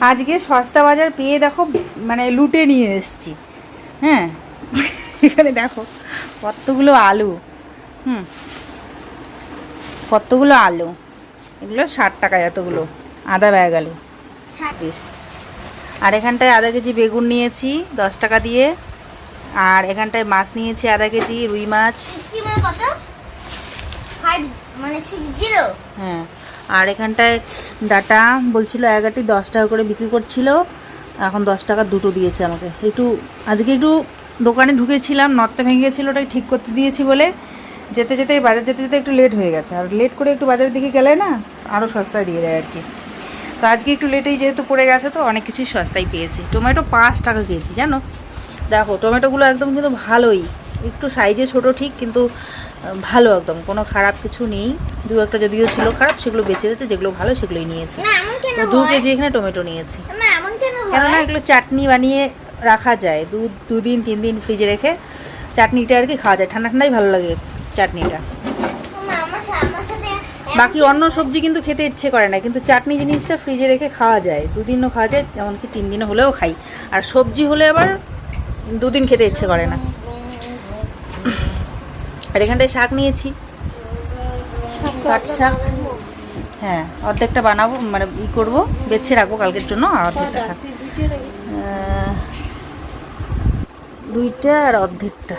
আজকে সস্তা বাজার পেয়ে দেখো মানে লুটে নিয়ে এসেছি। হ্যাঁ? এখানে দেখো কতগুলো আলু। হুম। কতগুলো আলু। এগুলো ষাট টাকা এতগুলো। আদা ব্যাগ আলু। পিস আর এখানটায় আধা কেজি বেগুন নিয়েছি দশ টাকা দিয়ে। আর এখানটায় মাছ নিয়েছি আধা কেজি রুই মাছ। মানে মানে হ্যাঁ। আর এখানটায় ডাটা বলছিল এগারোটি দশ টাকা করে বিক্রি করছিল। এখন দশ টাকা দুটো দিয়েছে আমাকে। একটু, আজকে একটু দোকানে ঢুকেছিলাম, নটটা ভেঙে গেছিল, ওটাকে ঠিক করতে দিয়েছি বলে। যেতে যেতে, বাজার যেতে যেতে একটু লেট হয়ে গেছে। আর লেট করে একটু বাজারের দিকে গেলে না আরও সস্তায় দিয়ে দেয় আর কি তো আজকে একটু লেটেই যেহেতু পড়ে গেছে তো, অনেক কিছুই সস্তায় পেয়েছি। টমেটো পাঁচ টাকা কেজি, জানো? দেখো, টমেটোগুলো একদম কিন্তু ভালোই। একটু সাইজে ছোট ঠিক কিন্তু ভালো একদম। কোনো খারাপ কিছু নেই। দু একটা যদিও ছিল খারাপ সেগুলো বেঁচে গেছে যেগুলো ভালো সেগুলোই নিয়েছি। দু কেজি এখানে টমেটো নিয়েছি। কেননা এগুলো চাটনি বানিয়ে রাখা যায়। দু দুদিন তিন দিন ফ্রিজে রেখে চাটনিটা আর কি খাওয়া যায়। ঠান্ডা ঠান্ডাই ভালো লাগে চাটনিটা। বাকি অন্য সবজি কিন্তু খেতে ইচ্ছে করে না কিন্তু চাটনি জিনিসটা ফ্রিজে রেখে খাওয়া যায়। দুদিনও খাওয়া যায় এমনকি তিন দিনও হলেও খাই। আর সবজি হলে আবার দুদিন খেতে ইচ্ছে করে না। আর এখানটায় শাক নিয়েছি। পাট শাক। হ্যাঁ অর্ধেকটা বানাবো মানে ই করব বেছে রাখব কালকের জন্য আর অর্ধেকটা থাক আহ, দুইটা আর অর্ধেকটা।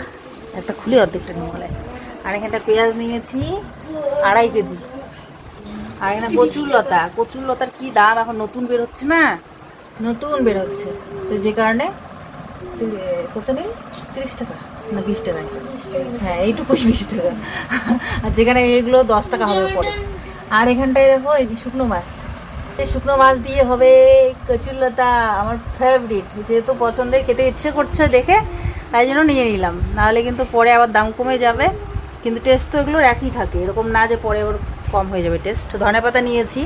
একটা খুলে অর্ধেকটা নিয়ে বলে আর এখানটা পেঁয়াজ নিয়েছি আড়াই কেজি। আর এখানে কচুর লতা। কচুর লতার কি দাম? এখন নতুন বের হচ্ছে না? নতুন বের হচ্ছে। তো যে কারণে কত নেই তিরিশ টাকা। না, বিশ টাকা। হ্যাঁ এইটুকুই বিশ টাকা। আর যেখানে এগুলো দশ টাকা হবে পরে। আর এখানটায় দেখো, এই শুকনো মাছ। এই শুকনো মাছ দিয়ে হবে কচুরলতা, আমার ফেভারিট যেহেতু পছন্দের, খেতে ইচ্ছে করছে দেখে, তাই জন্য নিয়ে নিলাম। নাহলে কিন্তু পরে আবার দাম কমে যাবে। কিন্তু টেস্ট তো এগুলোর একই থাকে। এরকম না যে পরে ওর কম হয়ে যাবে টেস্ট ধনে পাতা নিয়েছি।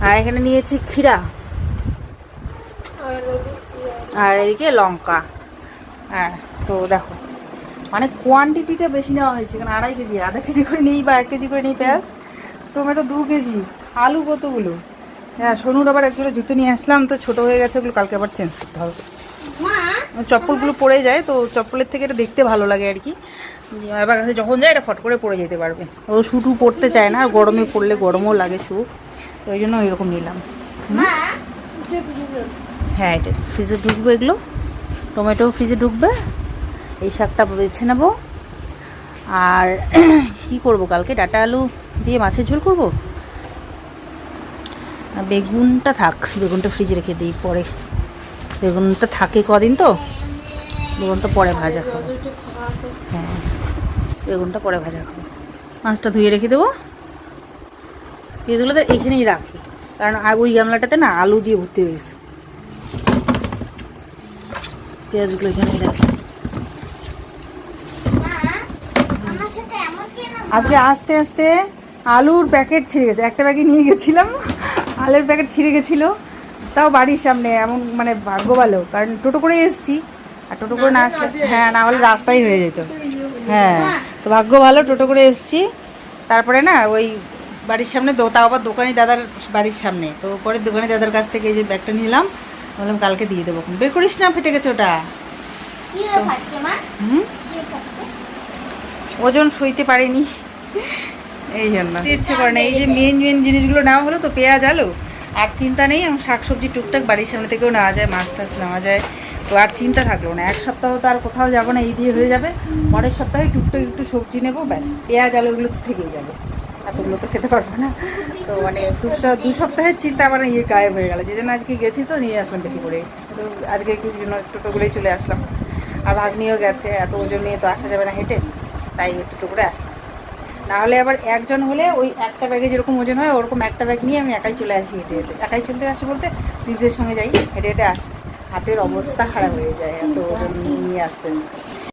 আর এখানে নিয়েছি ক্ষীরা। আর এদিকে লঙ্কা। হ্যাঁ তো দেখো মানে কোয়ান্টিটিটা বেশি নেওয়া হয়েছে এখানে আড়াই কেজি আধা কেজি করে নিই বা এক কেজি করে নিই পেঁয়াজ টমেটো দু কেজি আলু কতগুলো? হ্যাঁ সোনুর আবার একজোড়া জুতো নিয়ে আসলাম তো ছোট হয়ে গেছে ওগুলো কালকে আবার চেঞ্জ করতে হবে। চপ্পলগুলো পড়ে যায় তো চপ্পলের থেকে এটা দেখতে ভালো লাগে আর কি। এবার কাছে যখন যায় এটা ফট করে পড়ে যেতে পারবে। ও শুটু পড়তে চায় না আর গরমে পড়লে গরমও লাগে শু তো ওই জন্য এরকম নিলাম। হ্যাঁ এটা ফ্রিজে ঢুকবো এগুলো। টমেটো ফ্রিজে ঢুকবে, এই শাকটা বেছে নেব। আর কি করব কালকে? ডাটা আলু দিয়ে মাছের ঝোল করব? বেগুনটা থাক, বেগুনটা ফ্রিজে রেখে দিই পরে। বেগুনটা থাকে কদিন তো? বেগুনটা পরে ভাজা খাব। হ্যাঁ বেগুনটা পরে ভাজা খাব। মাছটা ধুয়ে রেখে দেবো। পেঁয়াজগুলো তো এখানেই রাখি। কারণ আর ওই গামলাটাতে না আলু দিয়ে ভর্তি হয়ে গেছে। পেঁয়াজগুলো এখানেই রাখি? আজকে আস্তে আস্তে আলুর প্যাকেট ছিঁড়ে গেছে। একটা প্যাকেট নিয়ে গেছিলাম, আলুর প্যাকেট ছিঁড়ে গেছিল। তাও বাড়ির সামনে, এমন মানে ভাগ্য ভালো, কারণ টোটো করে এসেছি। আর টোটো করে না আসলে হ্যাঁ না হলে রাস্তাই হয়ে যেত। হ্যাঁ তো ভাগ্য ভালো, টোটো করে এসেছি। তারপরে না, ওই বাড়ির সামনে তাও আবার দোকানি দাদার বাড়ির সামনে। তো পরে দোকানি দাদার কাছ থেকে এই যে ব্যাগটা নিলাম। বললাম কালকে দিয়ে দেবো বের করিস না ফেটে গেছে ওটা। ওজন সইতে পারেনি। এই জন্য। ইচ্ছে করে না। এই যে মেন মেন জিনিসগুলো নেওয়া হলো তো পেঁয়াজ আলু। আর চিন্তা নেই এবং শাকসবজি টুকটাক বাড়ির সামনে থেকেও নেওয়া যায় মাছ টাছ নেওয়া যায়। তো আর চিন্তা থাকল না। এক সপ্তাহ তো আর কোথাও যাব না এই দিয়ে হয়ে যাবে। পরের সপ্তাহে টুকটাক একটু সবজি নেব ব্যাস। পেঁয়াজ আলুগুলো তো থেকেই যাবে। এতগুলো তো খেতে পারব না। তো মানে দু সপ্তাহের চিন্তা আমার ইয়ে গায়েব হয়ে গেলো। যে জন্য আজকে গেছি তো, নিয়ে আসলাম বেশি করে। তো আজকে একটু জন্য টোটো করেই চলে আসলাম। আর ভাগ্নিও গেছে, এত ওজন নিয়ে তো আসা যাবে না হেঁটে, তাই টোটো করে আসলাম। না হলে আবার একজন হলে ওই একটা ব্যাগে যেরকম ওজন হয়, ওরকম একটা ব্যাগ নিয়ে আমি একাই চলে আসি হেঁটে হেঁটে। একাই চলতে আসি বলতে দিদিদের সঙ্গে যাই, হেঁটে হেঁটে আসি। হাতের অবস্থা খারাপ হয়ে যায়, এত ওজন নিয়ে আসতে আসতে।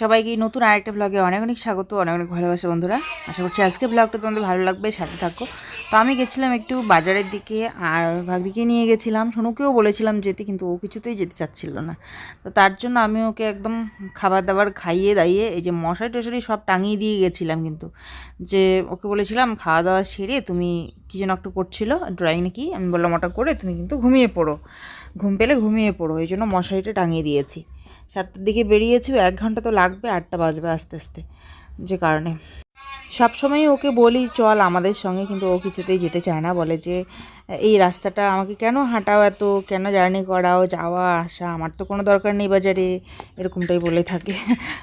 সবাইকে এই নতুন আরেকটা ব্লগে অনেক অনেক স্বাগত, অনেক অনেক ভালোবাসা বন্ধুরা। আশা করছি আজকে ব্লগটা তোমাদের ভালো লাগবে, সাথে থাকো। তো আমি গেছিলাম একটু বাজারের দিকে আর ভাগরিকে নিয়ে গেছিলাম। সোনুকেও বলেছিলাম যেতে, কিন্তু ও কিছুতেই যেতে চাচ্ছিল না। তো তার জন্য আমি ওকে একদম খাবার দাবার খাইয়ে দাইয়ে এই যে মশারি টশারি সব টাঙিয়ে দিয়ে গেছিলাম কিন্তু। যে ওকে বলেছিলাম, খাওয়া দাওয়া সেরে তুমি কী যেন একটু করছিল ড্রয়িং নাকি? আমি বললাম, ওটা করে তুমি কিন্তু ঘুমিয়ে পড়ো। ঘুম পেলে ঘুমিয়ে পড়ো, এই জন্য মশারিটা টাঙিয়ে দিয়েছি। সাতটার দিকে বেরিয়েছি এক ঘণ্টা তো লাগবে, আটটা বাজবে আস্তে আস্তে, যে কারণে। সবসময় ওকে বলি, চল আমাদের সঙ্গে। কিন্তু ও কিছুতেই যেতে চায় না, বলে যে, এই রাস্তাটা আমাকে কেন হাঁটাও এত? কেন জার্নি করাও? যাওয়া, আসা, আমার তো কোনো দরকার নেই বাজারে। এরকমটাই বলে থাকে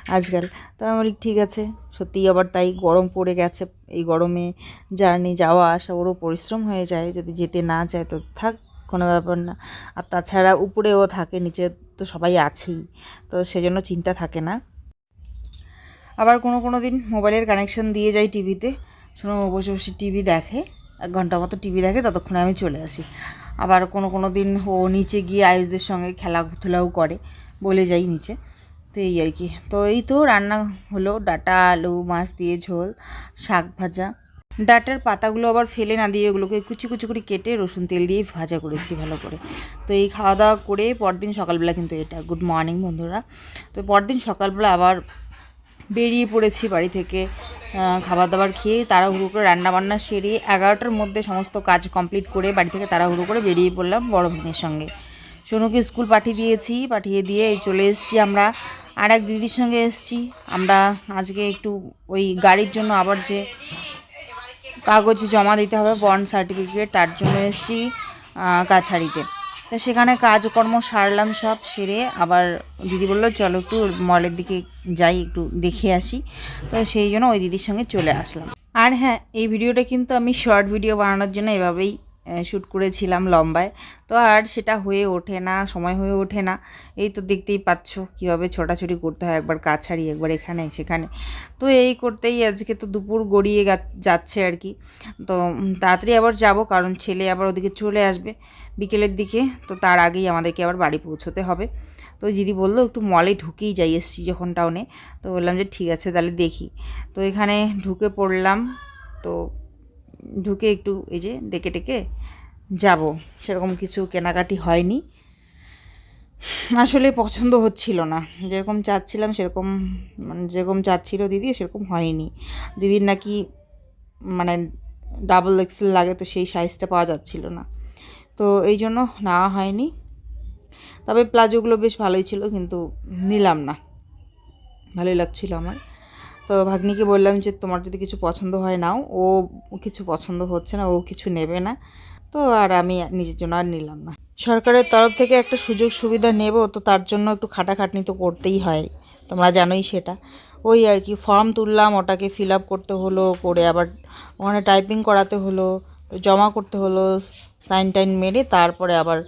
আজকাল। তো আমি বলি, ঠিক আছে। সত্যিই আবার তাই গরম পড়ে গেছে, এই গরমে জার্নি, যাওয়া, আসা, ওরও পরিশ্রম হয়ে যায়। যদি যেতে না চায় তো থাক কোনো ব্যাপার না। আর তাছাড়া উপরেও থাকে, নিচে তো সবাই আছেই, তো সেজন্য চিন্তা থাকে না। আবার কোনো কোনো দিন মোবাইলের কানেকশন দিয়ে যাই টিভিতে, শুনো বসে বসে টিভি দেখে, এক ঘণ্টা মতো টিভি দেখে, ততক্ষণে আমি চলে আসি। আবার কোনো কোনো দিন ও নিচে গিয়ে আয়ুষদের সঙ্গে খেলাধুলাও করে, বলে যাই নিচে, তো এই আর কি। তো এই তো রান্না হলো, ডাটা, আলু, মাছ দিয়ে ঝোল, শাক ভাজা। ডাটার পাতাগুলো আবার ফেলে না দিয়ে ওগুলোকে কুচি কুচি করে কেটে রসুন তেল দিয়ে ভাজা করেছি ভালো করে। তো এই খাওয়া দাওয়া করে পরদিন সকালবেলা কিন্তু এটা। গুড মর্নিং বন্ধুরা। তো পরদিন সকালবেলা আবার বেরিয়ে পড়েছি বাড়ি থেকে খাবার দাবার খেয়ে তাড়াহুড়ো করে রান্না বান্না সেরে এগারোটার মধ্যে সমস্ত কাজ কমপ্লিট করে বাড়ি থেকে তাড়াহুড়ো করে বেরিয়ে পড়লাম বড় বোনের সঙ্গে। সোনুকে স্কুল পাঠিয়ে দিয়েছি, পাঠিয়ে দিয়ে চলে এসেছি আমরা। আর এক দিদির সঙ্গে এসেছি। আমরা আজকে একটু ওই গাড়ির জন্য আবার যে কাগজ জমা দিতে হবে বন্ড সার্টিফিকেট তার জন্য এসেছি কাছাড়িতে। তো সেখানে কাজকর্ম সারলাম সব, সেরে আবার দিদি বলল, চলো একটু মলের দিকে যাই, একটু দেখে আসি। তো সেই জন্য ওই দিদির সঙ্গে চলে আসলাম। আর হ্যাঁ এই ভিডিওটা কিন্তু আমি শর্ট ভিডিও বানানোর জন্য এভাবেই শ্যুট করেছিলাম লম্বায়। তো আর সেটা হয়ে ওঠে না, সময় হয়ে ওঠে না। এই তো দেখতেই পাচ্ছ কীভাবে ছোটাছুটি করতে হয় একবার কাছাড়ি, একবার এখানে, সেখানে। তো এই করতেই আজকে তো দুপুর গড়িয়ে যাচ্ছে আর কি। তো তাড়াতাড়ি আবার যাব, কারণ ছেলে আবার ওদিকে চলে আসবে বিকেলের দিকে। তো তার আগেই আমাদেরকে আবার বাড়ি পৌঁছতে হবে। তো দিদি বলল, একটু মলে ঢুকেই যাই এসছি যখন টাউনে। তো বললাম যে, ঠিক আছে, তাহলে দেখি। তো এখানে ঢুকে পড়লাম। তো ঢুকে একটু এই যে ডেকে টেকে যাব। সেরকম কিছু কেনাকাটি হয়নি। আসলে পছন্দ হচ্ছিল না। যেরকম চাচ্ছিলাম সেরকম মানে যেরকম চাচ্ছিল দিদি, সেরকম হয়নি। দিদির নাকি মানে ডাবল এক্সেল লাগে তো সেই সাইজটা পাওয়া যাচ্ছিল না। তো এই জন্য নেওয়া হয়নি। তবে প্লাজোগুলো বেশ ভালোই ছিল, কিন্তু নিলাম না। ভালোই লাগছিল আমার। তো ভাগ্নিকে বললাম যে, তোমার যদি কিছু পছন্দ হয় নাও। ও কিছু পছন্দ হচ্ছে না, ও কিছু নেবে না। তো আর আমি নিজের জন্য আর নিলাম না। সরকারের তরফ থেকে একটা সুযোগ সুবিধা নেব, তো তার জন্য একটু খাটাখাটনি তো করতেই হয়। তোমরা জানোই সেটা। ওই আর কি, ফর্ম তুললাম, ওটাকে ফিল আপ করতে হলো, করে আবার ওখানে টাইপিং করাতে হলো, জমা করতে হলো সাইন টাইন মেরে তারপরে আবার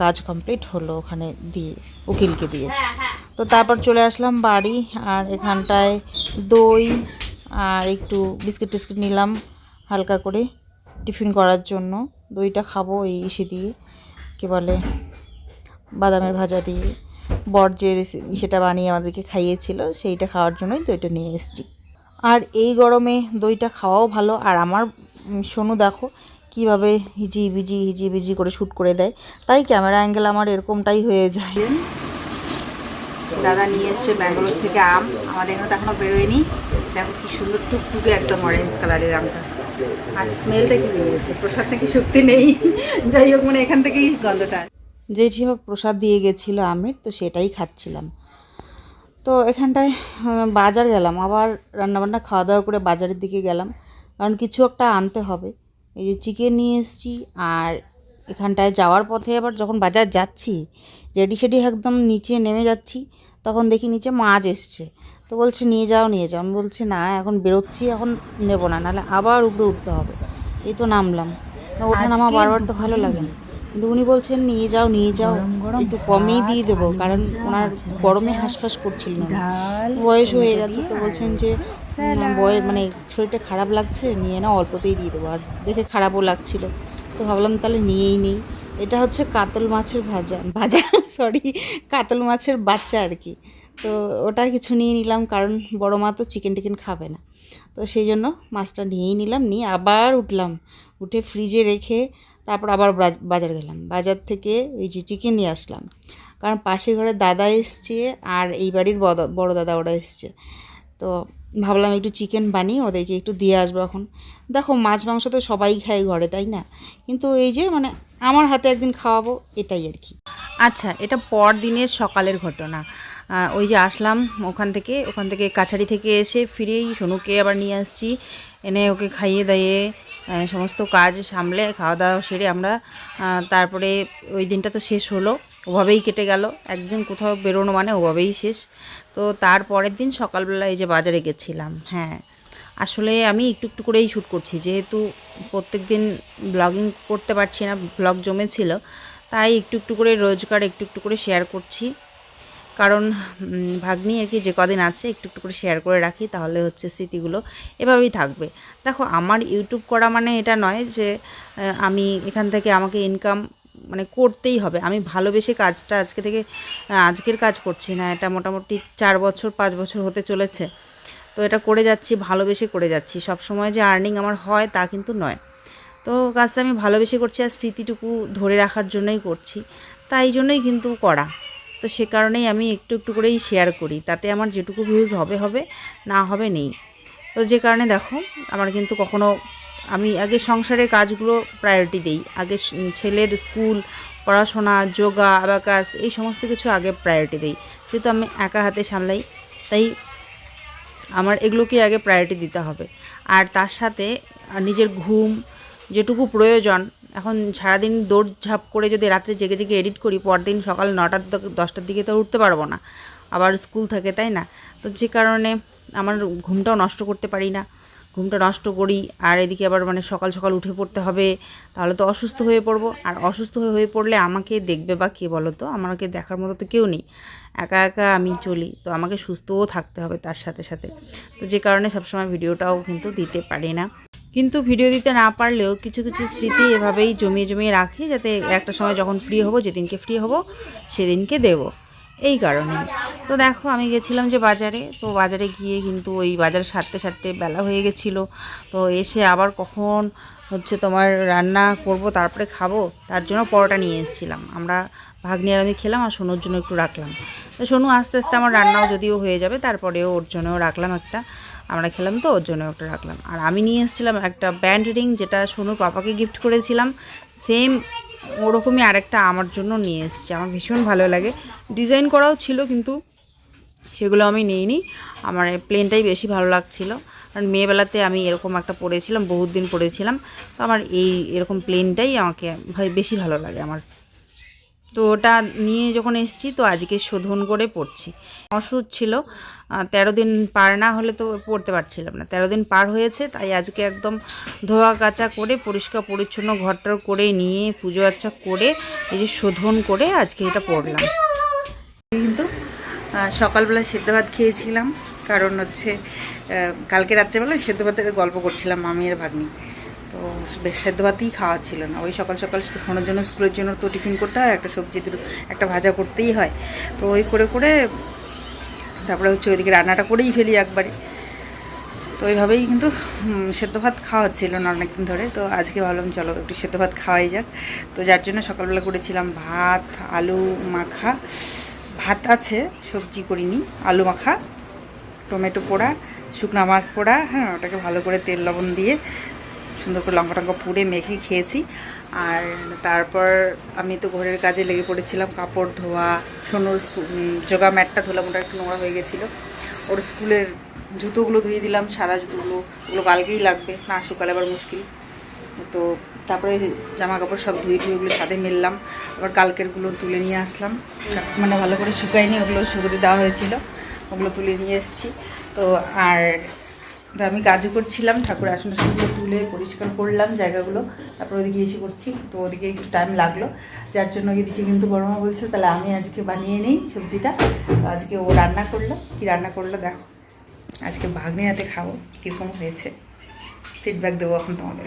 কাজ কমপ্লিট হলো ওখানে দিয়ে, উকিলকে দিয়ে। তো তারপর চলে আসলাম বাড়ি আর এখানটায় দই আর একটু বিস্কিট টিস্কিট নিলাম হালকা করে টিফিন করার জন্য। দইটা খাব এই ইসে দিয়ে, কী বলে, বাদামের ভাজা দিয়ে। বর যে সেটা বানিয়ে আমাদেরকে খাইয়েছিল, সেইটা খাওয়ার জন্যই দইটা নিয়ে এসেছি। আর এই গরমে দইটা খাওয়াও ভালো। আর আমার সোনু দেখো কীভাবে হিজি বিজি হিজি বিজি করে শ্যুট করে দেয়। তাই ক্যামেরা অ্যাঙ্গেল আমার এরকমটাই হয়ে যায়। দাদা নিয়ে এসছে ব্যাঙ্গালোর থেকে আম। আমাদের এখানে তো এখনও বেরোয়নি। দেখো কি সুন্দর টুকটুকে একদম অরেঞ্জ কালারের আমটা। আর স্মেলটা কি বেরিয়েছে প্রসাদ নাকি শক্তি নেই? যাই হোক মানে এখান থেকেই গন্ধটা যেটি প্রসাদ দিয়ে গেছিল আমের তো সেটাই খাচ্ছিলাম। তো এখানটায় বাজার গেলাম। আবার রান্নাবান্না খাওয়া দাওয়া করে বাজারের দিকে গেলাম। কারণ কিছু একটা আনতে হবে। এই যে চিকেন নিয়ে এসেছি আর এখানটায় যাওয়ার পথে আবার যখন বাজার যাচ্ছি রেডি সেডি একদম নিচে নেমে যাচ্ছি তখন দেখি নিচে মাছ এসছে। তো বলছে নিয়ে যাও নিয়ে যাও। আমি বলছি না এখন বেরোচ্ছি এখন নেব না নাহলে আবার উপরে উঠতে হবে। এই তো নামলাম। তো ওঠা নামা বারবার তো ভালো লাগে না। কিন্তু উনি বলছেন নিয়ে যাও নিয়ে যাও। একটু কমেই দিয়ে দেবো কারণ ওনার গরমে হাঁসফাঁস করছিল না। বয়স হয়ে গেছে তো বলছেন যে বয়স মানে শরীরটা খারাপ লাগছে নিয়ে না অল্পতেই দিয়ে দেবো। আর দেখে খারাপও লাগছিল। তো ভাবলাম তাহলে নিয়েই নেই। এটা হচ্ছে কাতল মাছের ভাজা। ভাজা সরি কাতল মাছের বাচ্চা আর কি। তো ওটা কিছু নিয়ে নিলাম কারণ বড় মা তো চিকেন টিকেন খাবে না। তো সেই জন্য মাছটা নিয়েই নিলাম নিয়ে আবার উঠলাম। উঠে ফ্রিজে রেখে তারপর আবার বাজার গেলাম। বাজার থেকে ওই যে চিকেন নিয়ে আসলাম। কারণ পাশের ঘরে দাদা এসছে আর এই বাড়ির বড় বড় দাদা ওরা এসছে। তো ভাবলাম একটু চিকেন বানিয়ে ওদেরকে একটু দিয়ে আসব এখন। দেখো, মাছ, মাংস তো সবাই খায় ঘরে, তাই না? কিন্তু এই যে মানে আমার হাতে একদিন খাওয়াবো, এটাই আর কি। আচ্ছা এটা পর দিনের সকালের ঘটনা। ওই যে আসলাম ওখান থেকে ওখান থেকে কাছারি থেকে এসে ফিরেই সোনুকে আবার নিয়ে আসছি। এনে ওকে খাইয়ে দাইয়ে সমস্ত কাজ সামলে, খাওয়া দাওয়া সেরে আমরা তারপরে ওই দিনটা তো শেষ হলো। ওভাবেই কেটে গেল। একদিন কোথাও বেরোনো মানে ওভাবেই শেষ। তো তার পরের দিন সকালবেলা এই যে বাজারে গেছিলাম হ্যাঁ। আসলে আমি একটু একটু করেই শ্যুট করছি, যেহেতু প্রত্যেক দিন ব্লগিং করতে পারছি না ব্লগ জমেছিল, তাই একটু একটু করে রোজগার, একটু একটু করে শেয়ার করছি। কারণ ভাগ্নি আর কি যে কদিন আছে, একটু একটু করে শেয়ার করে রাখি, তাহলে হচ্ছে স্মৃতিগুলো এভাবেই থাকবে। দেখো, আমার ইউটিউব করা মানে এটা নয় যে আমি এখান থেকে আমাকে ইনকাম মানে করতেই হবে। আমি ভালোবেসে কাজটা আজকে থেকে আজকের কাজ করছি না। এটা মোটামুটি চার বছর, পাঁচ বছর হতে চলেছে। তো এটা করে যাচ্ছি, ভালোবেসে করে যাচ্ছি। সব সময় যে আর্নিং আমার হয় তা কিন্তু নয়। তো কাজটা আমি ভালোবেসে করছি আর স্মৃতিটুকু ধরে রাখার জন্যই করছি। তাই জন্যই কিন্তু করা। তো সে কারণেই আমি একটু একটু করেই শেয়ার করি। তাতে আমার যেটুকু ভিউজ হবে হবে, না হবে নেই। তো যে কারণে দেখো, আমার কিন্তু কখনো আমি আগে সংসারের কাজগুলো প্রায়োরিটি দিই। আগে ছেলের স্কুল পড়াশোনা, যোগা অ্যাবাকাস এই সমস্ত কিছু আগে প্রায়োরিটি দিই। যেহেতু আমি একা হাতে সামলাই, তাই আমার এগুলোকে আগে প্রায়োরিটি দিতে হবে। আর তার সাথে নিজের ঘুম যেটুকু প্রয়োজন, এখন সারাদিন দৌড়ঝাঁপ করে যদি রাত্রে জেগে জেগে এডিট করি, পরদিন সকাল নটার দশটার দিকে তো উঠতে পারব না। আবার স্কুল থাকে, তাই না? তো যে কারণে আমার ঘুমটাও নষ্ট করতে পারি না। ঘুমটা নষ্ট করি, আর এদিকে আবার মানে সকাল সকাল উঠে পড়তে হবে, তাহলে তো অসুস্থ হয়ে পড়ব। আর অসুস্থ হয়ে হয়ে পড়লে আমাকে দেখবে বা কে বলো তো? আমাকে দেখার মতো তো কেউ নেই। একা একা আমি চলি, তো আমাকে সুস্থও থাকতে হবে তার সাথে সাথে। তো যে কারণে সবসময় ভিডিওটাও কিন্তু দিতে পারি না। কিন্তু ভিডিও দিতে না পারলেও কিছু কিছু স্মৃতি এভাবেই জমিয়ে জমিয়ে রাখি, যাতে একটা সময় যখন ফ্রি হব, যেদিনকে ফ্রি হব, সেদিনকে দেব। এই কারণে তো দেখো, আমি গেছিলাম যে বাজারে। তো বাজারে গিয়ে কিন্তু ওই বাজার সারতে সারতে বেলা হয়ে গেছিল। তো এসে আবার কখন হচ্ছে তোমার রান্না করব, তারপরে খাব, তার জন্য পরোটা নিয়ে এসেছিলাম। আমরা ভাগ্নি আর আমি খেলাম আর সোনুর জন্য একটু রাখলাম। তো সোনু আস্তে আস্তে আমার রান্নাও যদিও হয়ে যাবে, তারপরেও ওর জন্যও রাখলাম একটা। আমরা খেলাম তো, ওর জন্য একটা রাখলাম। আর আমি নিয়ে এসেছিলাম একটা ব্যান্ড রিং, যেটা সোনুর পাপাকে গিফট করেছিলাম। সেম ওরকমই আরেকটা আমার জন্য নিয়ে এসেছে। আমার ভীষণ ভালো লাগে। ডিজাইন করাও ছিল কিন্তু সেগুলো আমি নিইনি। আমার প্লেনটাই বেশি ভালো লাগছিল। কারণ মেয়েবেলাতে আমি এরকম একটা পরেছিলাম বহুত দিন পরেছিলাম। তো আমার এই এরকম প্লেনটাই আমাকে বেশি ভালো লাগে আমার। তো ওটা নিয়ে যখন এসেছি, তো আজকে শোধন করে পড়ছি। অসুখ ছিল তেরো দিন পার না হলে তো পড়তে পারছিলাম না। তেরো দিন পার হয়েছে, তাই আজকে একদম ধোয়া কাচা করে, পরিষ্কার পরিচ্ছন্ন ঘরটার করে নিয়ে পুজো আচ্চা করে, এই যে শোধন করে আজকে এটা পড়লাম। কিন্তু সকালবেলা সেদ্ধ ভাত খেয়েছিলাম, কারণ হচ্ছে কালকে রাত্রেবেলা সেদ্ধ ভাতের গল্প করছিলাম মামি ভাগ্নি। তো সেদ্ধ ভাতেই খাওয়া ছিল না। ওই সকাল সকাল ফোনের জন্য স্কুলের জন্য তো টিফিন করতে হয়, একটা সবজি দুটো, একটা ভাজা করতেই হয়। তো ওই করে করে তারপরে হচ্ছে ওইদিকে রান্নাটা করেই ফেলি একবারে। তো ওইভাবেই কিন্তু সেদ্ধ ভাত খাওয়া ছিল না অনেকদিন ধরে। তো আজকে ভাবলাম চলো একটু সেদ্ধ ভাত খাওয়াই যাক। তো যার জন্য সকালবেলা করেছিলাম ভাত, আলু মাখা। ভাত আছে, সবজি করিনি, আলু মাখা, টমেটো পোড়া, শুকনা মাছ পোড়া হ্যাঁ ওটাকে ভালো করে তেল, লবণ দিয়ে সুন্দর করে লঙ্কা টঙ্কা পুড়ে মেখে খেয়েছি। আর তারপর আমি তো ঘরের কাজে লেগে পড়েছিলাম, কাপড় ধোয়া, সোনুর যোগা ম্যাটটা ধুলাম, ওটা একটু নোংরা হয়ে গেছিল। ওর স্কুলের জুতোগুলো ধুয়ে দিলাম, সাদা জুতোগুলো, ওগুলো কালকেই লাগবে, না শুকালে আবার মুশকিল। তো তারপরে জামা কাপড় সব ধুয়ে ধুয়ে ওগুলো ছাদে মেললাম, আবার কালকেরগুলো তুলে নিয়ে আসলাম। মানে ভালো করে শুকায়নি, ওগুলো শুকোতে দেওয়া হয়েছিল, ওগুলো তুলে নিয়ে এসেছি। তো আর তো আমি কাজও করছিলাম, ঠাকুর আসন টাসনগুলো তুলে পরিষ্কার করলাম, জায়গাগুলো। তারপর ওদিকে এসে করছি, তো ওদিকে একটু টাইম লাগল। যার জন্য এদিকে কিন্তু বড় মা বলছে, তাহলে আমি আজকে বানিয়ে নিই সবজিটা। আজকে ও রান্না করল। কি রান্না করল দেখো। আজকে ভাগ্নে হাতে খাব, কীরকম হয়েছে। ফিডব্যাক দেবো এখন তোমাদের।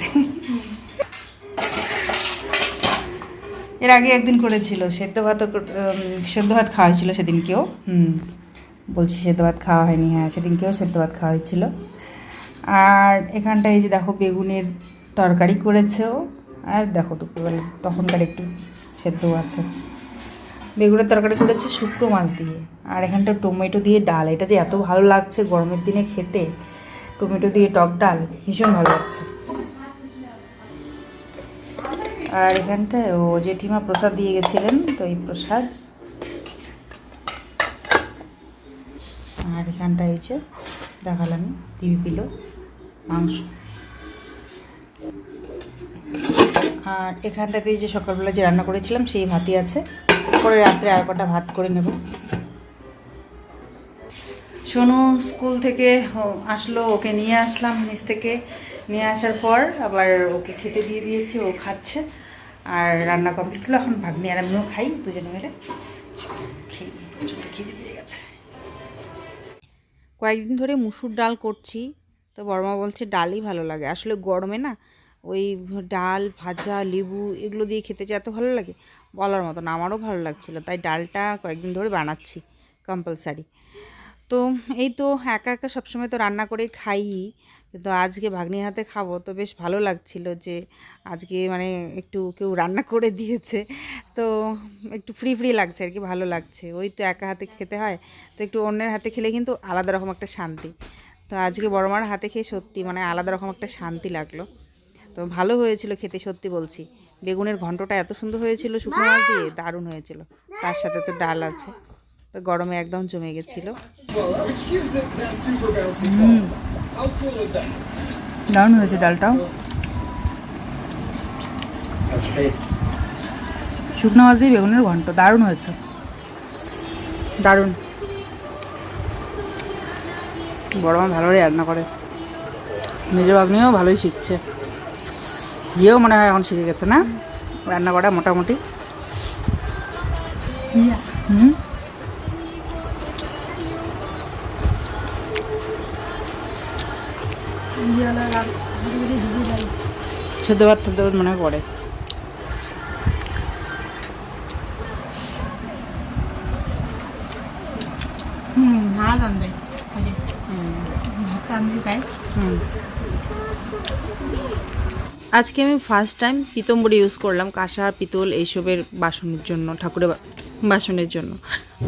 এর আগে একদিন করেছিল, সেদ্ধ ভাত সেদ্ধ ভাত খাওয়াইছিল সেদিনকেও। হুম, বলছি সেদ্ধ ভাত খাওয়া হয়নি হ্যাঁ সেদিনকেও সেদ্ধ ভাত খাওয়া হয়েছিল। আর এখানটায় যে দেখো বেগুনের তরকারি করেছেও আর দেখো দুপুরবেলা তখনকার একটু সেদ্ধ আছে। বেগুনের তরকারি করেছে শুকনো মাছ দিয়ে। আর এখানটা টমেটো দিয়ে ডাল। এটা যে এত ভালো লাগছে গরমের দিনে খেতে। টমেটো দিয়ে টক ডাল ভীষণ ভালো লাগছে। আর এখানটায় ও জেঠিমা প্রসাদ দিয়ে গেছিলেন তো এই প্রসাদ। আর এখানটা যে দেখালাম, দিদি দিল। মাংস। আর এখানটাতে যে সকালবেলা যে রান্না করেছিলাম, সেই ভাতই আছে। পরে রাত্রে আর কটা ভাত করে নেব। সোনু স্কুল থেকে আসলো, ওকে নিয়ে আসলাম নিচ থেকে। নিয়ে আসার পর আবার ওকে খেতে দিয়ে দিয়েছি, ও খাচ্ছে। আর রান্না কমপ্লিট হলো এখন ভাগ্নি আর আমিও খাই, দুজনে মিলে। খেয়ে খেতে পেয়ে গেছে। কয়েকদিন ধরে মুসুর ডাল করছি তো বড়মা বলছে ডালই ভালো লাগে। আসলে গরমে না ওই ডাল, ভাজা, লেবু এগুলো দিয়ে খেতে যে এত ভালো লাগে বলার মতন আমারও ভালো লাগছিল। তাই ডালটা কয়েকদিন ধরে বানাচ্ছি কম্পালসারি তো এই তো একা একা সবসময় তো রান্না করে খাই কিন্তু আজকে ভাগ্নির হাতে খাব তো বেশ ভালো লাগছিল যে আজকে মানে একটু কেউ রান্না করে দিয়েছে। তো একটু ফ্রি ফ্রি লাগছে আর কি, ভালো লাগছে। ওই তো একা হাতে খেতে হয়। তো একটু অন্যের হাতে খেলে কিন্তু আলাদা রকম একটা শান্তি। তো আজকে বড় মার হাতে খেয়ে সত্যি মানে আলাদা রকম একটা শান্তি লাগল। তো ভালো হয়েছিল খেতে সত্যি বলছি। বেগুনের ঘন্টটা এত সুন্দর হয়েছিল শুকনো মাছ দিয়ে দারুণ হয়েছিল। তার সাথে তো ডাল আছে। তো গরমে একদম জমে গেছিল? দারুণ হয়েছে ডালটাও। শুকনো মাছ দিয়ে বেগুনের ঘন্ট দারুণ হয়েছে। দারুণ। বড় মা ভালোই রান্না করে। মেজ বাগনিও ভালোই শিখছে। ইয়েও মনে হয় এখন শিখে গেছে না? রান্না করা মোটামুটি। হুম। সেদ্ধ ভাত ভাত মনে করে হুম ভাত আনবে পাই হুম আজকে আমি ফার্স্ট টাইম পিতম্বরী ইউজ করলাম কাঁসা, পিতল এইসবের বাসনের জন্য, ঠাকুরের বাসনের জন্য।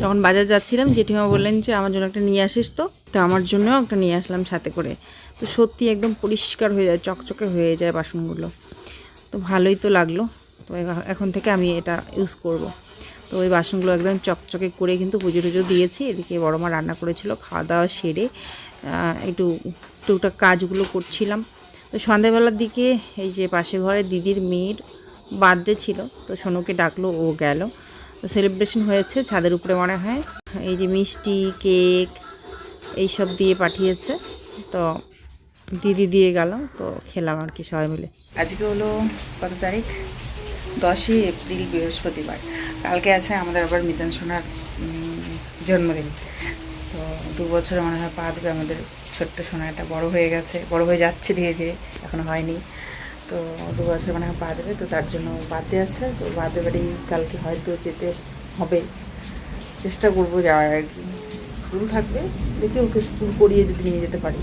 যখন বাজার যাচ্ছিলাম, জেঠিমা বললেন যে, আমার জন্য একটা নিয়ে আসিস তো। তো আমার জন্যও একটা নিয়ে আসলাম সাথে করে। তো সত্যি একদম পরিষ্কার হয়ে যায়, চকচকে হয়ে যায় বাসনগুলো। তো ভালোই তো লাগল। তো এখন থেকে আমি এটা ইউজ করব। তো ওই বাসনগুলো একদম চকচকে করে কিন্তু পুজো টুজো দিয়েছি। এদিকে বড় মা রান্না করেছিল, খাওয়া দাওয়া সেরে একটু টুকটাক কাজগুলো করছিলাম। তো সন্ধ্যাবেলার দিকে এই যে পাশে ঘরে দিদির মেয়ের বার্থডে ছিল, তো সোনুকে ডাকলো, ও গেল। তো সেলিব্রেশন হয়েছে, ছাদের উপরে মনে হয়। এই যে মিষ্টি, কেক এই সব দিয়ে পাঠিয়েছে। তো দিদি দিয়ে গেল, তো খেলাম আর কি সবাই মিলে। আজকে হলো কত তারিখ? দশই এপ্রিল, বৃহস্পতিবার। কালকে আছে আমাদের আবার মিতান সোনার জন্মদিন। তো দু বছরে মনে হয় পা দেবে আমাদের ছোট্ট সোনাটা বড় হয়ে গেছে বড় হয়ে যাচ্ছে ধীরে ধীরে এখনও হয়নি। তো দু বছর মনে পা দেবে তো তার জন্য বার্থডে আছে। তো বার্থডে বাড়ি কালকে হয়তো যেতে হবে। চেষ্টা করব যাওয়ার আর কি। স্কুল থাকবে দেখি ওকে স্কুল করিয়ে যদি নিয়ে যেতে পারি।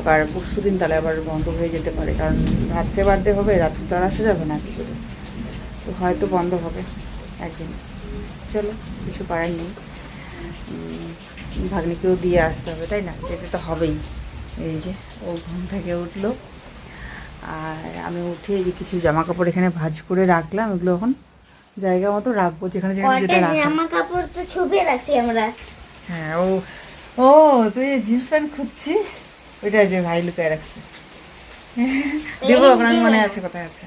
আবার পরশু দিন তাহলে আবার বন্ধ হয়ে যেতে পারে কারণ রাত্রে বার্থডে হবে রাত্রে তো আর আসা যাবে না কি করে তো হয়তো বন্ধ হবে একদিন। চলো কিছু উম, ভাগ্নিকেও দিয়ে আসতে হবে তাই না? যেতে তো হবেই। এই যে ও ঘুম থেকে উঠল। আর আমি উঠে এই যে কিছু জামা কাপড় এখানে ভাজ করে রাখলাম এগুলো এখন জায়গা মতো রাখব যেখানে যেখানে যেটা কটা রাখা। জামা কাপড় তো ছবি রাখছি আমরা। হ্যাঁ ও ও তুই জিন্স প্যান্ট খুঁজছিস? ওইটা যে ভাই লুকায় রাখছে। দেবো এখন আমি মনে আছে কোথায় আছে।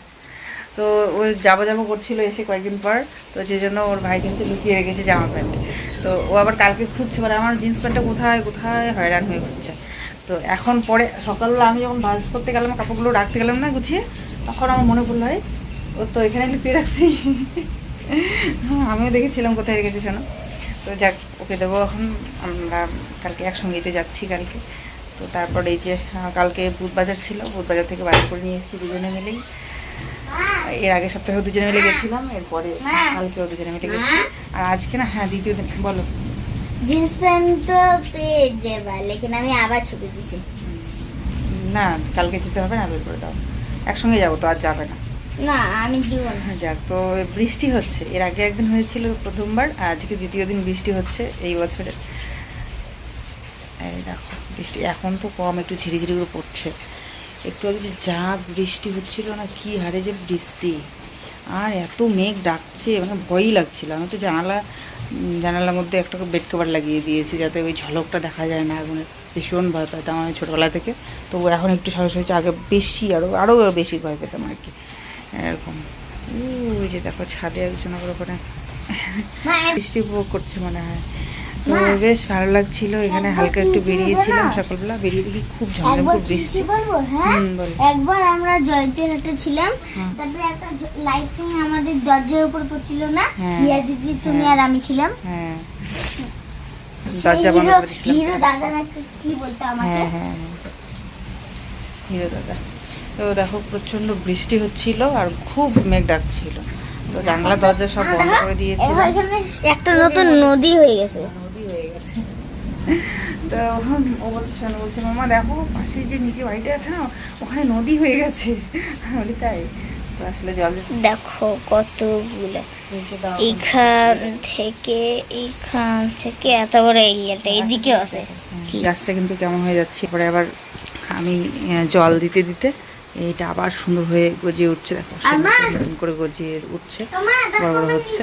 তো ও যাব যাব করছিল এসে কয়েকদিন পর তো সেই জন্য ওর ভাই কিন্তু লুকিয়ে রেখেছে জামা প্যান্ট। তো ও আবার কালকে খুঁজছে মানে আমার জিন্স প্যান্টটা কোথায় কোথায় হয়রান হয়ে ঘুরছে তো এখন পরে সকালবেলা আমি যখন ভাজ করতে গেলাম, কাপড়গুলো রাখতে গেলাম না গুছিয়ে, তখন আমার মনে পড়ল ও তো এখানে লুকিয়ে রাখছি হ্যাঁ আমিও দেখেছিলাম কোথায় রেখেছি শোনো। তো যাক, ওকে দেবো এখন, আমরা কালকে একসঙ্গেতে যাচ্ছি কালকে। তো তারপর এই যে কালকে বুধবাজার ছিল, বুধবাজার থেকে বাজার করে নিয়ে এসেছি দুজনে মিলেই। এর আগে সপ্তাহে দুজনে মিলে গেছিলাম এরপরে কালকেও দুজনে মিলে গেছি। আর আজকে না হ্যাঁ দ্বিতীয় দিন বলো। জিন্স প্যান্ট তো পেয়ে যাবা লেকিন আমি আবার ছবি দিছি। না কালকে যেতে হবে না বের করে দাও। একসঙ্গে যাব তো আর যাবে না। না আমি দিব যাক তো বৃষ্টি হচ্ছে। এর আগে একদিন হয়েছিল প্রথমবার আর আজকে দ্বিতীয় দিন বৃষ্টি হচ্ছে এই বছরে এই দেখো বৃষ্টি এখন তো কম একটু ঝিরিঝিরি করে পড়ছে। একটু আগে যে যা বৃষ্টি হচ্ছিল না কি হারে যে বৃষ্টি। আর এত মেঘ ডাকছে মানে ভয়ই লাগছিল। আমি তো জানালা জানালার মধ্যে একটা বেড কভার লাগিয়ে দিয়েছি যাতে ওই ঝলকটা দেখা যায় না এখন ভীষণ ভয় পেতাম আমি ছোটোবেলা থেকে। তো এখন একটু সাহস হয়েছে আগে বেশি আরও আরও বেশি ভয় পেতাম আর কি। এরকম। ওই যে দেখো ছাদে একজন আবার ওখানে। মা বৃষ্টি উপভোগ করছে মনে হয়। তো বেশ ভালো লাগছিল এখানে হালকা একটু বেরিয়েছিলাম? সকালবেলা বেরিয়ে দেখি খুব ঝমঝম বৃষ্টি। হ্যাঁ। একবার আমরা জয়তেরহাটে ছিলাম তারপরে একটা লাইটিং আমাদের দরজার উপর পড়ছিল না? হ্যাঁ। হিয়া দিদি তুমি। আর আমি ছিলাম। হ্যাঁ। দরজা বন্ধ হিরো হিরো দাদা নাকি কি বলতো আমাকে? হ্যাঁ হ্যাঁ হ্যাঁ। হিরো দাদা। তো দেখো প্রচণ্ড বৃষ্টি হচ্ছিল আর খুব মেঘ ডাকছিল। তো জানলা দরজা সব বন্ধ করে একটা নতুন নদী হয়ে গেছে। তো ও বলছে শোনো বলছে মামা দেখো পাশে যে নিচে বাড়িটা আছে না ওখানে নদী হয়ে গেছে। বলি তাই? আসলে জল দেখো। কতগুলো। এইখান থেকে এইখান থেকে এত বড় এরিয়াটা এদিকে আছে। কি? গাছটা কিন্তু কেমন হয়ে যাচ্ছে। পরে আবার আমি জল দিতে দিতে এইটা আবার সুন্দর হয়ে গজিয়ে উঠছে দেখো করে গজিয়ে উঠছে বড় বড় হচ্ছে।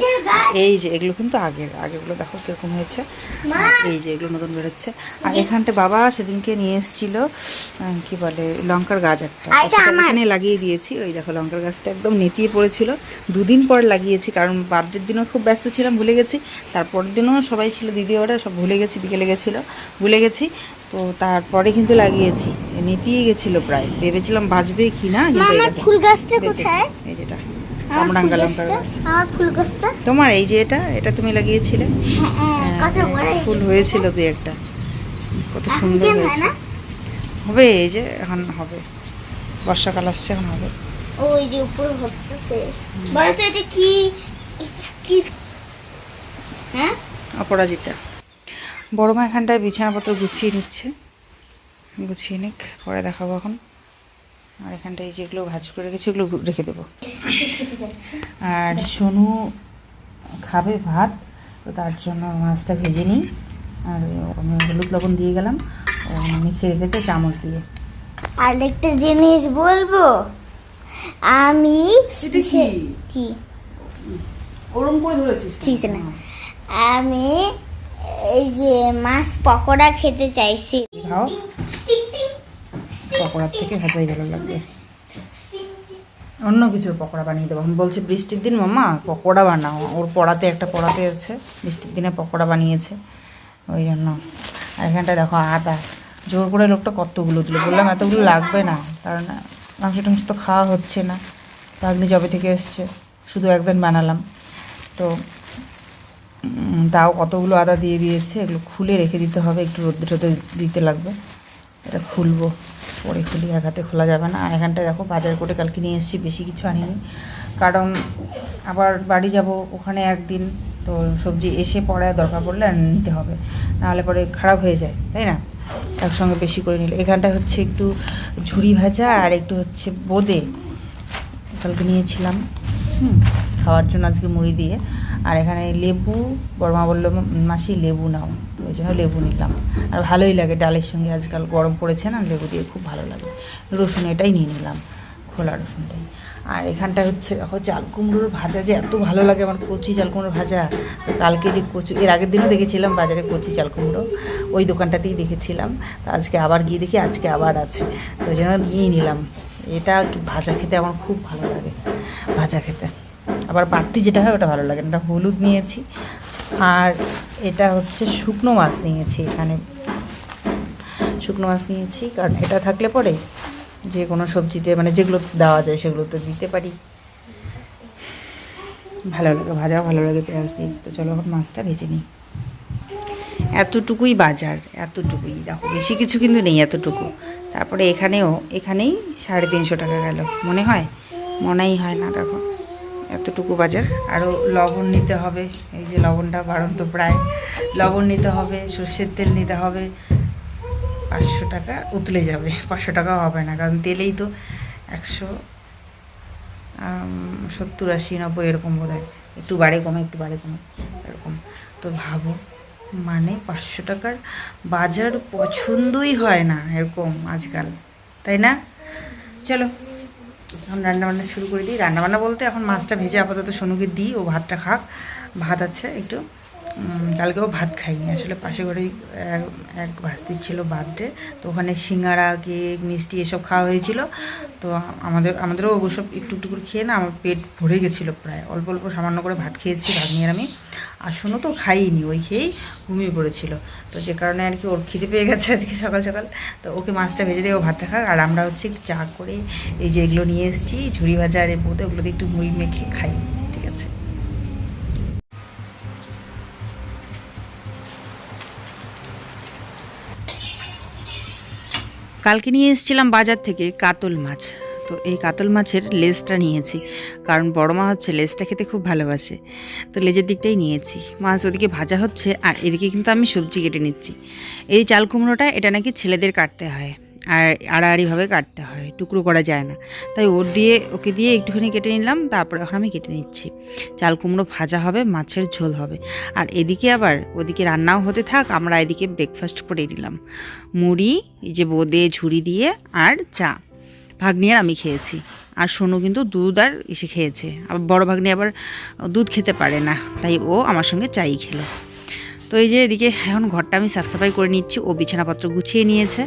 এই যে এগুলো কিন্তু আগের আগেগুলো দেখো কীরকম হয়েছে। এই যে এগুলো নতুন বেরোচ্ছে। আর এখানটা বাবা সেদিনকে নিয়ে এসেছিল কি বলে লঙ্কার গাছ একটা। এখানে লাগিয়ে দিয়েছি। ওই দেখো লঙ্কার গাছটা একদম নেতিয়ে পড়েছিল। দুদিন পর লাগিয়েছি কারণ বার্থডের দিনও খুব ব্যস্ত ছিলাম ভুলে গেছি। তারপরের দিনও সবাই ছিল দিদি ওরা সব ভুলে গেছি বিকেলে গেছিল। ভুলে গেছি। তো তারপরে কিন্তু লাগিয়েছি। নেতিয়ে গেছিল প্রায়। ভেবেছিলাম বাঁচবে কি না আমার ফুল গাছটা কোথায়? এই যেটা ফুল কামরাঙ্গা লঙ্কার আমার ফুল গাছটা? তোমার এই যে এটা এটা তুমি লাগিয়েছিলে? হ্যাঁ, হ্যাঁ, হ্যাঁ, ফুল হয়েছিল দুই একটা। কত সুন্দর হয়েছে। হবে এই যে এখন হবে। বর্ষাকাল আসছে এখন হবে। ওই যে উপরে হচ্ছে বলো তো এটা কি কি হ্যাঁ? অপরাজিতা। বড় মা এখানটায় বিছানাপত্র গুছিয়ে নিচ্ছে। গুছিয়ে নিক পরে দেখাবো এখন। আর এখানটায় যেগুলো ভাজ করে রেখেছি ওগুলো রেখে দেবো। আর সোনু খাবে ভাত তো তার জন্য মাছটা ভেজে নিই। আর আমি হলুদ লবণ দিয়ে গেলাম ও মেখে রেখেছে চামচ দিয়ে। আর একটা জিনিস বলব? আমি কি? ওরম করে ধরেছিস ঠিক আছে না। আমি এই যে মাছ পকোড়া খেতে চাইছি। খাও। পকোড়ার থেকে ভাজাই ভালো লাগবে। অন্য কিছু পকোড়া বানিয়ে দেবো। আমি বলছি বৃষ্টির দিন মামা পকোড়া বানাও। ওর পড়াতে একটা পড়াতে আছে। বৃষ্টির দিনে পকোড়া বানিয়েছে। ওই জন্য। আর এখানটা দেখো আটা জোর করে লোকটা কতগুলো দিল। বললাম এতগুলো লাগবে না। কারণ মাংস টাংস তো খাওয়া হচ্ছে না। পাগলি জবে থেকে এসছে। শুধু একদিন বানালাম। তো তাও কতগুলো আদা দিয়ে দিয়েছে এগুলো খুলে রেখে দিতে হবে একটু রোদ্রে টোদ্রে দিতে লাগবে। এটা খুলবো পরে খুলি এক হাতে খোলা যাবে না। আর এখানটায় দেখো বাজার করে কালকে নিয়ে এসেছি বেশি কিছু আনিনি। কারণ আবার বাড়ি যাব ওখানে একদিন তো সবজি এসে পরে দরকার পড়লে আর নিতে হবে। নাহলে পরে খারাপ হয়ে যায় তাই না? একসঙ্গে বেশি করে নিলে। এখানটা হচ্ছে একটু ঝুড়ি ভাজা আর একটু হচ্ছে বোঁদে। কালকে নিয়েছিলাম হুম, খাওয়ার জন্য আজকে মুড়ি দিয়ে। আর এখানে লেবু বড়মা বলল, মাসি, লেবু নাও। তো ওই জন্য লেবু নিলাম। আর ভালোই লাগে ডালের সঙ্গে। আজকাল গরম পড়েছে না, লেবু দিয়ে খুব ভালো লাগে। রসুন এটাই নিয়ে নিলাম, খোলা রসুনটাই। আর এখানটা হচ্ছে, দেখো, চাল কুমড়োর ভাজা যে এত ভালো লাগে, আমার কচি চাল কুমড়োর ভাজা। কালকে যে কচু, এর আগের দিনও দেখেছিলাম বাজারে কচি চাল কুমড়ো, ওই দোকানটাতেই দেখেছিলাম। তো আজকে আবার গিয়ে দেখি, আজকে আবার আছে। তো ওই জন্য নিয়ে নিলাম। এটা ভাজা খেতে আমার খুব ভালো লাগে, ভাজা খেতে। আবার বাড়তি যেটা হয় ওটা ভালো লাগে এটা হলুদ নিয়েছি। আর এটা হচ্ছে শুকনো মাছ নিয়েছি এখানে। শুকনো মাছ নিয়েছি, কারণ এটা থাকলে পরে যে কোনো সবজিতে মানে যেগুলো দেওয়া যায় সেগুলো তো দিতে পারি। ভালো লাগে, ভাজাও ভালো লাগে পেঁয়াজ দিয়ে। তো চলো এখন মাছটা ভেজে নিই। এতটুকুই বাজার, এতটুকুই। দেখো, বেশি কিছু কিন্তু নেই এতটুকু। তারপরে এখানেও, এখানেই সাড়ে তিনশো টাকা গেল। মনে হয়? মনেই হয় না, দেখো। এতটুকু বাজার। আরও লবণ নিতে হবে। এই যে লবণটা বাড়ন্ত প্রায়। লবণ নিতে হবে, সর্ষের তেল নিতে হবে। পাঁচশো টাকা উতলে যাবে। পাঁচশো টাকা হবে না, কারণ তেলেই তো একশো সত্তর, আশি, নব্বই এরকম বোধ হয় একটু বাড়ে কমে, একটু বাড়ে কমে, এরকম। তো ভাবো মানে পাঁচশো টাকার বাজার পছন্দই হয় না এরকম আজকাল। তাই না? চলো। এখন রান্নাবান্না শুরু করে দিই। রান্নাবান্না বলতে এখন মাছটা ভেজে আপাতত সনুকে দিই, ও ভাতটা খাক। ভাত আছে একটু। কালকেও ভাত খাইনি। আসলে পাশে ঘরেই, এক- ভাস্তির ছিল বার্থডে তো ওখানে সিঙ্গারা, কেক, মিষ্টি এসব খাওয়া হয়েছিল। তো আমাদের, আমাদেরও ওসব একটু একটু করে খেয়ে না, আমার পেট ভরে গেছিল প্রায়। অল্প অল্প সামান্য করে ভাত খেয়েছি ভাগ্নির আমি আর শোনো তো খাইনি, ওই খেয়েই ঘুমিয়ে পড়েছিল। তো যে কারণে আর কি ওর খিদে পেয়ে গেছে আজকে সকাল সকাল। তো ওকে মাছটা ভেজে দিয়ে ও ভাতটা খাক। আর আমরা হচ্ছে একটু চা করে এই যে এগুলো নিয়ে এসেছি, ঝুড়ি ভাজা আর এ বোধে ওগুলো দিয়ে একটু মুড়ি মেখে খাই। কালকে নিয়ে এসেছিলাম বাজার থেকে কাতল মাছ। তো এই কাতল মাছের লেজটা নিয়েছি, কারণ বড় মা হচ্ছে লেজটা খেতে খুব ভালোবাসে। তো লেজের দিকটাই নিয়েছি। মাছ ওদিকে ভাজা হচ্ছে, আর এদিকে কিন্তু আমি সবজি কেটে নিচ্ছি। এই চাল কুমড়োটা এটা নাকি ছেলেদের কাটতে হয়। আর আড়াআড়িভাবে কাটতে হয়, টুকরো করা যায় না। তাই ওর দিয়ে, ওকে দিয়ে একটুখানি কেটে নিলাম, তারপর এখন আমি কেটে নিচ্ছি। চাল কুমড়ো ভাজা হবে, মাছের ঝোল হবে। আর এদিকে আবার, ওদিকে রান্নাও হতে থাক, আমরা এদিকে ব্রেকফাস্ট করে নিলাম। মুড়ি, এই যে বোঁদে, ঝুড়ি দিয়ে আর চা। ভাগ্নি আর আমি খেয়েছি। আর সোনু কিন্তু দুধ আর এসে খেয়েছে। আবার বড় ভাগ্নি আবার দুধ খেতে পারে না, তাই ও আমার সঙ্গে চাই খেলো। তো এই যে এদিকে, এখন ঘরটা আমি সাফ সাফাই করে নিচ্ছি। ও বিছানাপত্র গুছিয়ে নিয়েছে।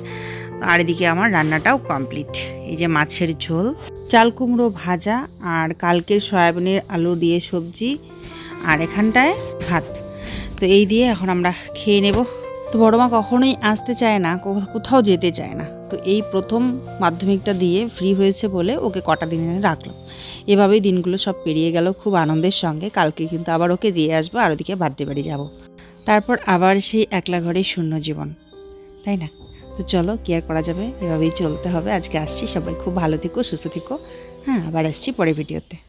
আর এদিকে আমার রান্নাটাও কমপ্লিট। এই যে মাছের ঝোল, চাল কুমড়ো ভাজা আর কালকের সয়াবিনের আলু দিয়ে সবজি আর এখানটায় ভাত। তো এই দিয়ে এখন আমরা খেয়ে নেব। তো বড় মা কখনোই আসতে চায় না কোথাও যেতে চায় না। তো এই প্রথম মাধ্যমিকটা দিয়ে ফ্রি হয়েছে বলে ওকে কটা দিন রাখলাম। এভাবেই দিনগুলো সব পেরিয়ে গেল খুব আনন্দের সঙ্গে। কালকে কিন্তু আবার ওকে দিয়ে আসব, আর ওদিকে বার্থডে বাড়ি যাব। তারপর আবার সেই একলা ঘরে শূন্য জীবন। তাই না? তো চলো, কি আর করা যাবে? এভাবেই চলতে হবে। আজকে আসছি সবাই। খুব ভালো থেকো, সুস্থ থেকো। হ্যাঁ আবার আসছি পরে ভিডিওতে।